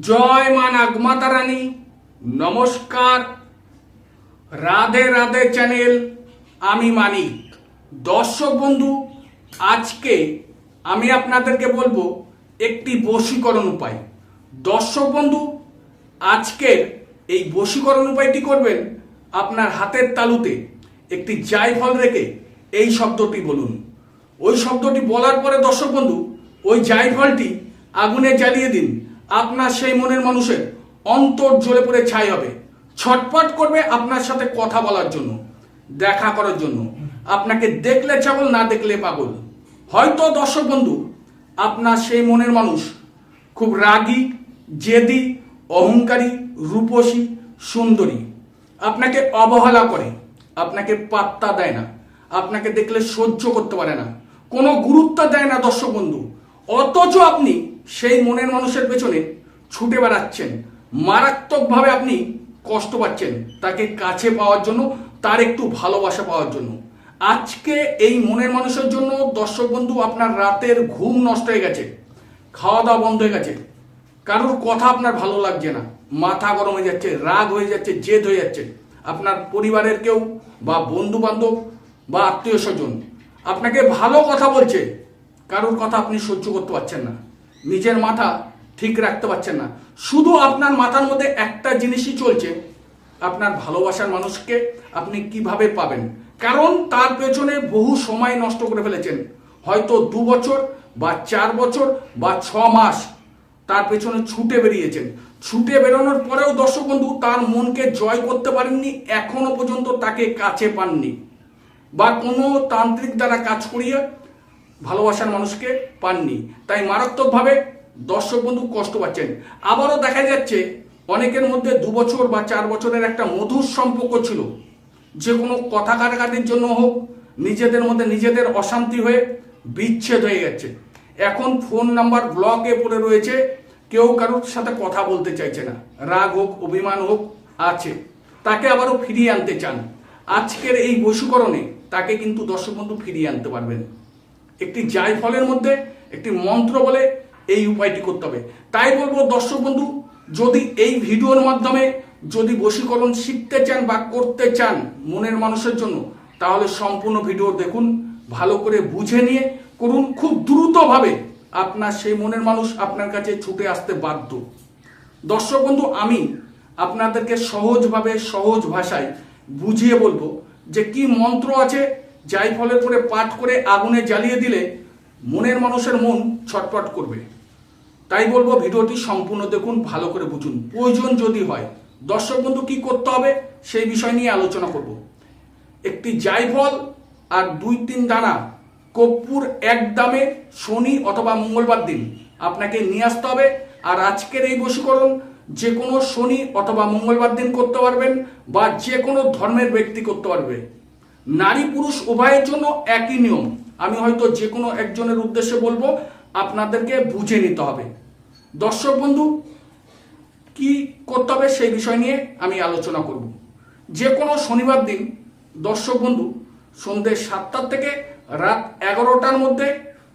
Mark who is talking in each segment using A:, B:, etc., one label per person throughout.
A: জয় মা নাগমাতা রানী নমস্কার। রাধে রাধে চ্যানেল, আমি মানিক। দর্শক বন্ধু, আজকে আমি আপনাদেরকে বলব একটি বশীকরণ উপায়। দর্শক বন্ধু, আজকের এই বশীকরণ উপায়টি করবেন আপনার হাতের তালুতে। একটি জায়ফল রেখে এই শব্দটি বলুন। ওই শব্দটি বলার পরে দর্শক বন্ধু, ওই জায়ফলটি আগুনে জ্বালিয়ে দিন। আপনার সেই মনের মানুষের অন্তর জ্বলে পড়ে ছাই হবে। ছটপট করবে আপনার সাথে কথা বলার জন্য, দেখা করার জন্য। আপনাকে দেখলে ছাগল, না দেখলে পাগল। হয়তো দর্শক বন্ধু, আপনার সেই মনের মানুষ খুব রাগী, জেদি, অহংকারী, রূপসী, সুন্দরী। আপনাকে অবহেলা করে, আপনাকে পাত্তা দেয় না। আপনাকে দেখলে সহ্য করতে পারে না। কোনো গুরুত্ব দেয় না দর্শক বন্ধু। অথচ আপনি সেই মনের মানুষের পেছনে ছুটে বেড়াচ্ছেন। মারাত্মকভাবে আপনি কষ্ট পাচ্ছেন তাকে কাছে পাওয়ার জন্য, তার একটু ভালোবাসা পাওয়ার জন্য। আজকে এই মনের মানুষের জন্য দর্শক বন্ধু, আপনার রাতের ঘুম নষ্ট হয়ে গেছে খাওয়া দাওয়া বন্ধ হয়ে গেছে। কারোর কথা আপনার ভালো লাগছে না, মাথা গরম হয়ে যাচ্ছে, রাগ হয়ে যাচ্ছে, জেদ হয়ে যাচ্ছে। আপনার পরিবারের কেউ বা বন্ধু বান্ধব বা আত্মীয় স্বজন আপনাকে ভালো কথা বলছে, কারোর কথা আপনি সহ্য করতে পারছেন না। নিজের মাথা ঠিক রাখতে পারছেন না। শুধু আপনার মাথার মধ্যে একটা জিনিসই চলছে, আপনার ভালোবাসার মানুষকে আপনি কীভাবে পাবেন? কারণ তার পেছনে বহু সময় নষ্ট করে ফেলেছেন। হয়তো দু বছর বা চার বছর বা ছ মাস তার পেছনে ছুটে বেরিয়েছেন। ছুটে বেরোনোর পরেও দর্শক বন্ধু, তার মনকে জয় করতে পারেননি, এখনও পর্যন্ত তাকে কাছে পাননি। বা কোনো তান্ত্রিক দ্বারা কাজ করিয়ে ভালোবাসার মানুষকে পাননি। তাই মারাত্মকভাবে দর্শক বন্ধু কষ্ট পাচ্ছেন। আবারও দেখা যাচ্ছে অনেকের মধ্যে দু বছর বা চার বছরের একটা মধুর সম্পর্ক ছিল। যে কোনো কথা কাটাকাটির জন্য হোক, নিজেদের মধ্যে নিজেদের অশান্তি হয়ে বিচ্ছেদ হয়ে যাচ্ছে। এখন ফোন নাম্বার ব্লকে পড়ে রয়েছে, কেউ কারোর সাথে কথা বলতে চাইছে না। রাগ হোক, অভিমান হোক, আছে। তাকে আবারও ফিরিয়ে আনতে চান। আজকের এই বশীকরণে তাকে কিন্তু দর্শক বন্ধু ফিরিয়ে আনতে পারবেন। একটি জায়ফলের মধ্যে একটি মন্ত্র বলে এই উপায়টি করতে হবে। তাই বলব, দর্শক বন্ধু, যদি এই ভিডিওর মাধ্যমে যদি বশীকরণ শিখতে চান বা করতে চান মনের মানুষের জন্য, তাহলে সম্পূর্ণ ভিডিও দেখুন, ভালো করে বুঝে নিয়ে করুন। খুব দ্রুতভাবে আপনার সেই মনের মানুষ আপনার কাছে ছুটে আসতে বাধ্য। দর্শক বন্ধু, আমি আপনাদেরকে সহজভাবে সহজ ভাষায় বুঝিয়ে বলব যে কি মন্ত্র আছে যাই ফলের করে পাঠ করে আগুনে জ্বালিয়ে দিলে মনের মানুষের মন ছটপট করবে। তাই বলব ভিডিওটি সম্পূর্ণ দেখুন, ভালো করে বুঝুন। প্রয়োজন যদি হয়, দর্শক বন্ধু কি করতে হবে সেই বিষয় নিয়ে আলোচনা করব। একটি জায়ফল আর দুই তিন দানা কর্পূর এক দামে শনি অথবা মঙ্গলবার দিন আপনাকে নিয়ে আসতে হবে। আর আজকের এই বশীকরণ যে কোনো শনি অথবা মঙ্গলবার দিন করতে পারবেন বা যে কোনো ধর্মের ব্যক্তি করতে পারবে। নারী পুরুষ উভয়ের জন্য একই নিয়ম। আমি হয়তো যে কোনো একজনের উদ্দেশ্যে বলব, আপনাদেরকে বুঝে নিতে হবে। দর্শক বন্ধু, কি করতে হবে সেই বিষয় নিয়ে আমি আলোচনা করব। যে কোনো শনিবার দিন, দর্শক বন্ধু, সন্ধ্যে সাতটার থেকে রাত এগারোটার মধ্যে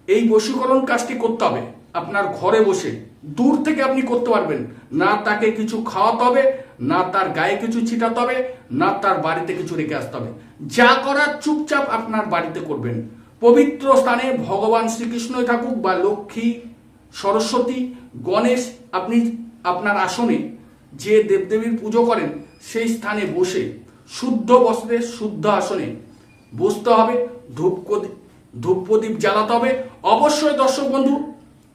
A: এই বশীকরণ কাজটি করতে হবে। আপনার ঘরে বসে দূর থেকে আপনি করতে পারবেন। না তাকে কিছু খাওয়াতে হবে না তার গায়ে কিছু ছিটাতে হবে, না তার বাড়িতে কিছু রেখে আসতে হবে। যা করার চুপচাপ আপনার বাড়িতে করবেন। পবিত্র স্থানে ভগবান শ্রীকৃষ্ণই থাকুক বা লক্ষ্মী, সরস্বতী, গণেশ, আপনি আপনার আসনে যে দেবদেবীর পুজো করেন, সেই স্থানে বসে শুদ্ধ বস্ত্রে, শুদ্ধ আসনে বসতে হবে ধূপ ধূপ প্রদীপ জ্বালাতে হবে। অবশ্যই দর্শক বন্ধু,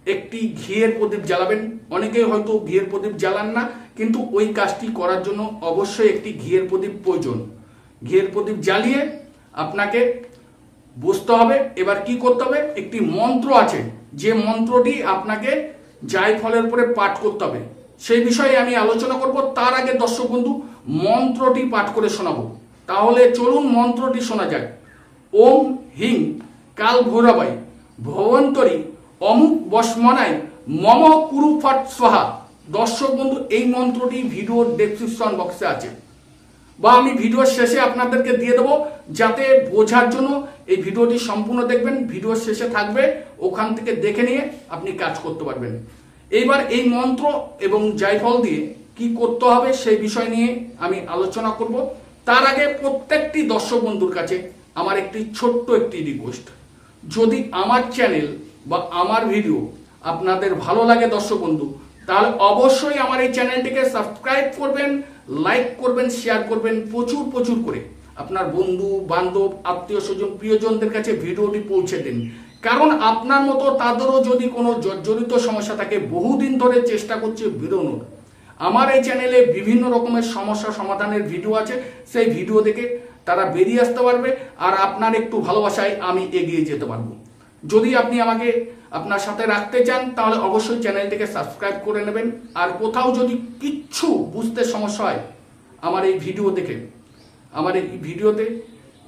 A: একটি ঘিয়ের প্রদীপ জ্বালাবেন। অনেকেই হয়তো ঘিয়ের প্রদীপ জ্বালান না। কিন্তু ওই কাজটি করার জন্য অবশ্যই একটি ঘিয়ের প্রদীপ প্রয়োজন। ঘিয়ের প্রদীপ জ্বালিয়ে আপনাকে বসতে হবে। এবার কি করতে হবে? একটি মন্ত্র আছে। যে মন্ত্রটি আপনাকে জায়ফলের উপরে পাঠ করতে হবে। সেই বিষয়ে আমি আলোচনা করব। তার আগে দর্শক বন্ধু, মন্ত্রটি পাঠ করে শোনাবো। তাহলে চলুন মন্ত্রটি শোনা যায় ওম হিং কাল ভৈরবাই ভবন্তরী অমুক বসমনায় মম কুরু ফট সোহা দর্শক বন্ধু, এই মন্ত্রটি ভিডিওর ডেসক্রিপশন বক্সে আছে। বা আমি ভিডিওর শেষে আপনাদেরকে দিয়ে দেবো যাতে বোঝার জন্য এই ভিডিওটি সম্পূর্ণ দেখবেন ভিডিওর শেষে থাকবে, ওখান থেকে দেখে নিয়ে আপনি কাজ করতে পারবেন। এইবার এই মন্ত্র এবং জায়ফল দিয়ে কি করতে হবে সেই বিষয় নিয়ে আমি আলোচনা করব। তার আগে প্রত্যেকটি দর্শক বন্ধুর কাছে আমার একটি ছোট্ট একটি রিকোয়েস্ট যদি আমার চ্যানেল বা আমার ভিডিও আপনাদের ভালো লাগে দর্শক বন্ধু তাহলে অবশ্যই আমার এই চ্যানেলটিকে সাবস্ক্রাইব করবেন, লাইক করবেন, শেয়ার করবেন প্রচুর প্রচুর করে। আপনার বন্ধু, বান্ধব, আত্মীয় স্বজন, প্রিয়জনদের কাছে ভিডিওটি পৌঁছে দিন। কারণ আপনার মতো তাদেরও যদি কোনো জর্জরিত সমস্যা থাকে, বহুদিন ধরে চেষ্টা করছে বেরোনোর। আমার এই চ্যানেলে বিভিন্ন রকমের সমস্যা সমাধানের ভিডিও আছে। সেই ভিডিও দেখে তারা বেরিয়ে আসতে পারবে, আর আপনার একটু ভালোবাসায় আমি এগিয়ে যেতে পারব। যদি আপনি আমাকে আপনার সাথে রাখতে চান, তাহলে অবশ্যই চ্যানেলটিকে সাবস্ক্রাইব করে নেবেন। আর কোথাও যদি কিচ্ছু বুঝতে সমস্যা হয়, আমার এই ভিডিও দেখে, আমার এই ভিডিওতে,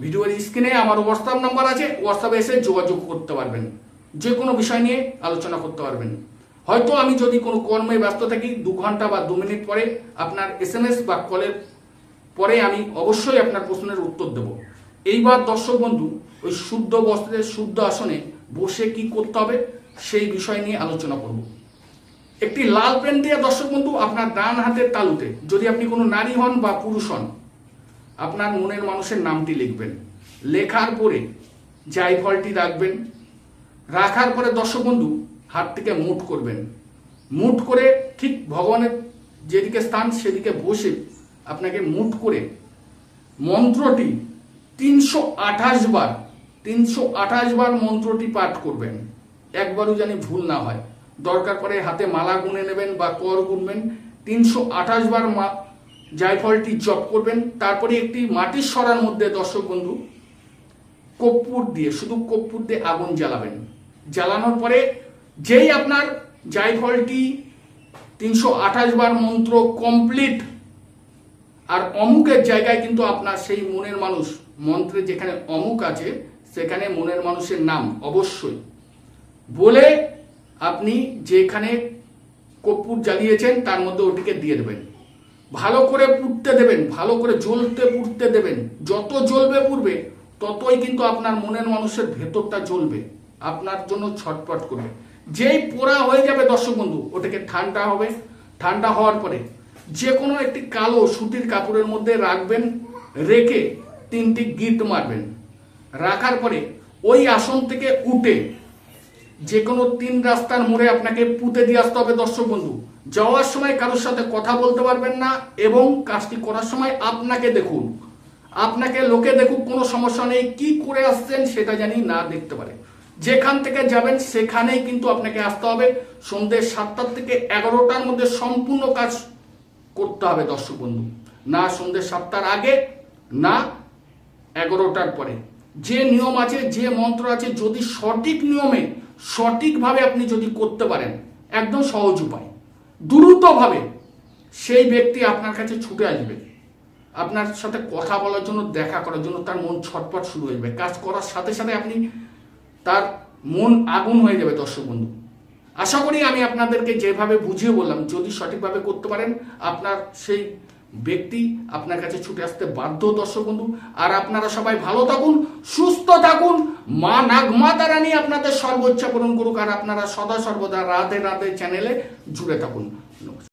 A: ভিডিওর স্ক্রিনে আমার হোয়াটসঅ্যাপ নাম্বার আছে হোয়াটসঅ্যাপে এসে যোগাযোগ করতে পারবেন। যে কোনো বিষয় নিয়ে আলোচনা করতে পারবেন। হয়তো আমি যদি কোনো কর্মে ব্যস্ত থাকি, দু ঘণ্টা বা দু মিনিট পরে আপনার এস এম এস বা কলের পরে আমি অবশ্যই আপনার প্রশ্নের উত্তর দেব। এইবার দর্শক বন্ধু, ওই শুদ্ধ বস্ত্রের শুদ্ধ আসনে বসে কি করতে হবে সেই বিষয় নিয়ে আলোচনা করব। একটি লাল পেন দিয়ে, দর্শক বন্ধু, আপনার ডান হাতের তালুতে যদি আপনি কোনো নারী হন বা পুরুষ হন, আপনার মনের মানুষের নামটি লিখবেন। লেখার পরে জায়ফলটি রাখবেন, রাখার পরে, দর্শক বন্ধু, হাতটিকে মুঠ করবেন। মুঠ করে ঠিক ভগবানের যেদিকে স্থান, সেদিকে বসে আপনাকে মুঠ করে মন্ত্রটি তিনশো আঠাশ বার তিনশো আঠাশ বার মন্ত্রটি পাঠ করবেন। একবারও জানি ভুল না হয়। দরকার পরে হাতে মালা গুনে নেবেন বা কর গুনবেন। তিনশো আঠাশ বার জায়ফলটি জপ করবেন। তারপরে একটি মাটির সরার মধ্যে দর্শক বন্ধু, কর্পূর দিয়ে, শুধু কর্পূর দিয়ে আগুন জ্বালাবেন। জ্বালানোর পরে যেই আপনার জায়ফলটি তিনশো আঠাশ বার মন্ত্র কমপ্লিট, আর অমুকের জায়গায় কিন্তু আপনার সেই মনের মানুষ, মন্ত্রে যেখানে অমুক আছে সেখানে মনের মানুষের নাম, অবশ্যই। বলে আপনি যেখানে কর্পূর জ্বালিয়েছেন, তার মধ্যে ওটিকে দিয়ে দেবেন। ভালো করে পুড়তে দেবেন, ভালো করে জ্বলতে পুড়তে দেবেন। যত জ্বলবে পুড়বে, ততই কিন্তু আপনার মনের মানুষের ভেতরটা জ্বলবে। আপনার জন্য ছটপট করবে। যেই পোড়া হয়ে যাবে দর্শক বন্ধু, ওটাকে ঠান্ডা হবে। ঠান্ডা হওয়ার পরে যে কোনো একটি কালো সুতির কাপড়ের মধ্যে রাখবেন, রেখে তিনটি গিট মারবেন। রাখার পরে ওই আসন থেকে উঠে যে কোনো তিন রাস্তার মোড়ে আপনাকে পুঁতে দিয়ে আসতে হবে, দর্শক বন্ধু। যাওয়ার সময় কারোর সাথে কথা বলতে পারবেন না এবং কাজটি করার সময় আপনাকে দেখুন। আপনাকে লোকে দেখুক, কোনো সমস্যা নেই, কি করে আসছেন সেটা জানি না দেখতে পারে। যেখান থেকে যাবেন সেখানেই কিন্তু আপনাকে আসতে হবে। সন্ধ্যে সাতটার থেকে এগারোটার মধ্যে সম্পূর্ণ কাজ করতে হবে, দর্শক বন্ধু। না সন্ধ্যে সাতটার আগে, না এগারোটার পরে। যে নিয়ম আছে, যে মন্ত্র আছে, যদি সঠিক নিয়মে, সঠিকভাবে আপনি যদি করতে পারেন, একদম সহজ উপায়। দ্রুতভাবে সেই ব্যক্তি আপনার কাছে ছুটে আসবে। আপনার সাথে কথা বলার জন্য, দেখা করার জন্য তার মন ছটপট শুরু হয়ে যাবে। কাজ করার সাথে সাথে আপনি তার মন আগুন হয়ে যাবে, দর্শক বন্ধু। আশা করি আমি আপনাদেরকে যেভাবে বুঝিয়ে বললাম, যদি সঠিকভাবে করতে পারেন, আপনার সেই ব্যক্তি আপনার কাছে ছুটে আসতে বাধ্য, দর্শক বন্ধু, আর আপনারা সবাই ভালো থাকুন, সুস্থ থাকুন। মা নাগমা তারা নিয়ে আপনাদের সর্বোচ্চ পূরণ করুক, আর আপনারা সদা সর্বদা রাধে রাধে চ্যানেলে জুড়ে থাকুন। নমস্কার।